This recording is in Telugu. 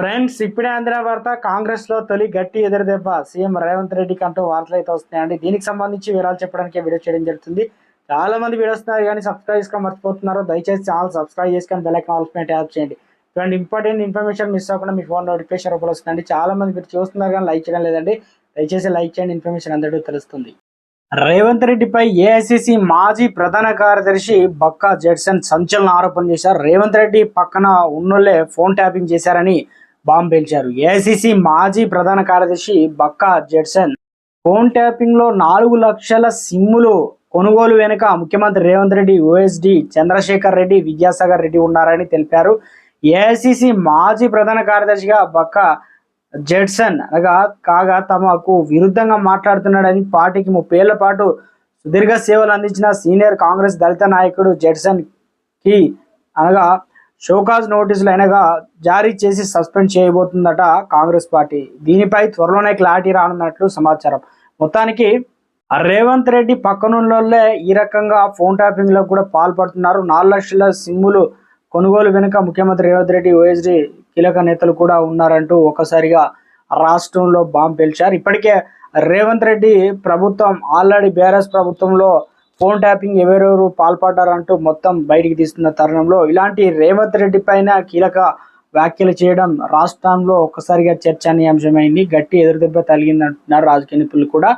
ఫ్రెండ్స్ ఇప్పుడే అందిన వార్త కాంగ్రెస్లో తొలి గట్టి ఎదురుదెబ్బ. సీఎం రేవంత్ రెడ్డికి అంటూ వార్తలు అయితే వస్తున్నాయండి దీనికి సంబంధించి వివరాలు చెప్పడానికి వీడియో చేయడం జరుగుతుంది. చాలా మంది వీడియో వస్తున్నారు కానీ సబ్స్క్రైబ్ చేసుకొని మర్చిపోతున్నారు. దయచేసి ఛానల్ సబ్స్క్రైబ్ చేసుకొని బెల్ ఆల్స్మెంట్ యాప్ చేయండి. ఇటువంటి ఇంపార్టెంట్ ఇన్ఫర్మేషన్ మిస్ అవ్వకుండా మీ ఫోన్ నోటిఫికేషన్ రూపంలో వస్తుందండి. చాలా మంది మీరు చూస్తున్నారు కానీ లైక్ చేయడం లేదండి. దయచేసి లైక్ చేయండి. ఇన్ఫర్మేషన్ అందరికీ తెలుస్తుంది. రేవంత్ రెడ్డిపై ఏఐసిసి మాజీ ప్రధాన కార్యదర్శి బక్కా జెడ్సన్ సంచలన ఆరోపణ చేశారు. రేవంత్ రెడ్డి పక్కన ఉన్నోళ్ళే ఫోన్ ట్యాపింగ్ చేశారని బాంబు పేల్చారు. ఏసీసీ మాజీ ప్రధాన కార్యదర్శి బక్కా జెడ్సన్ ఫోన్ ట్యాపింగ్లో నాలుగు లక్షల సిమ్ములు కొనుగోలు వెనుక ముఖ్యమంత్రి రేవంత్ రెడ్డి ఓఎస్డి చంద్రశేఖర్ రెడ్డి విద్యాసాగర్ రెడ్డి ఉన్నారని తెలిపారు. ఏఐసిసి మాజీ ప్రధాన కార్యదర్శిగా బక్క జెడ్సన్ అనగా కాగా తమకు విరుద్ధంగా మాట్లాడుతున్నాడని పార్టీకి ముప్పేళ్ళ పాటు సుదీర్ఘ సేవలు అందించిన సీనియర్ కాంగ్రెస్ దళిత నాయకుడు జెడ్సన్కి అనగా షోకాజ్ నోటీసులు అయినగా జారీ చేసి సస్పెండ్ చేయబోతుందట కాంగ్రెస్ పార్టీ. దీనిపై త్వరలోనే క్లారిటీ రానున్నట్లు సమాచారం. మొత్తానికి రేవంత్ రెడ్డి పక్కనున్నోళ్ళే ఈ రకంగా ఫోన్ ట్యాపింగ్లో కూడా పాల్పడుతున్నారు. నాలుగు లక్షల సిమ్ములు కొనుగోలు వెనుక ముఖ్యమంత్రి రేవంత్ రెడ్డి ఓఎస్డి కీలక నేతలు కూడా ఉన్నారంటూ ఒకసారిగా రాష్ట్రంలో బాంబు పేల్చారు. ఇప్పటికే రేవంత్ రెడ్డి ప్రభుత్వం ఆల్రెడీ బీఆర్ఎస్ ప్రభుత్వంలో ఫోన్ ట్యాపింగ్ ఎవరెవరు పాల్పడ్డారంటూ మొత్తం బయటికి తీస్తున్న తరుణంలో ఇలాంటి రేవంత్ రెడ్డి పైన కీలక వ్యాఖ్యలు చేయడం రాష్ట్రంలో ఒక్కసారిగా చర్చనీయాంశమైంది. గట్టి ఎదురుదెబ్బ తగిలిందంటున్నారు రాజకీయ నిపుణులు కూడా.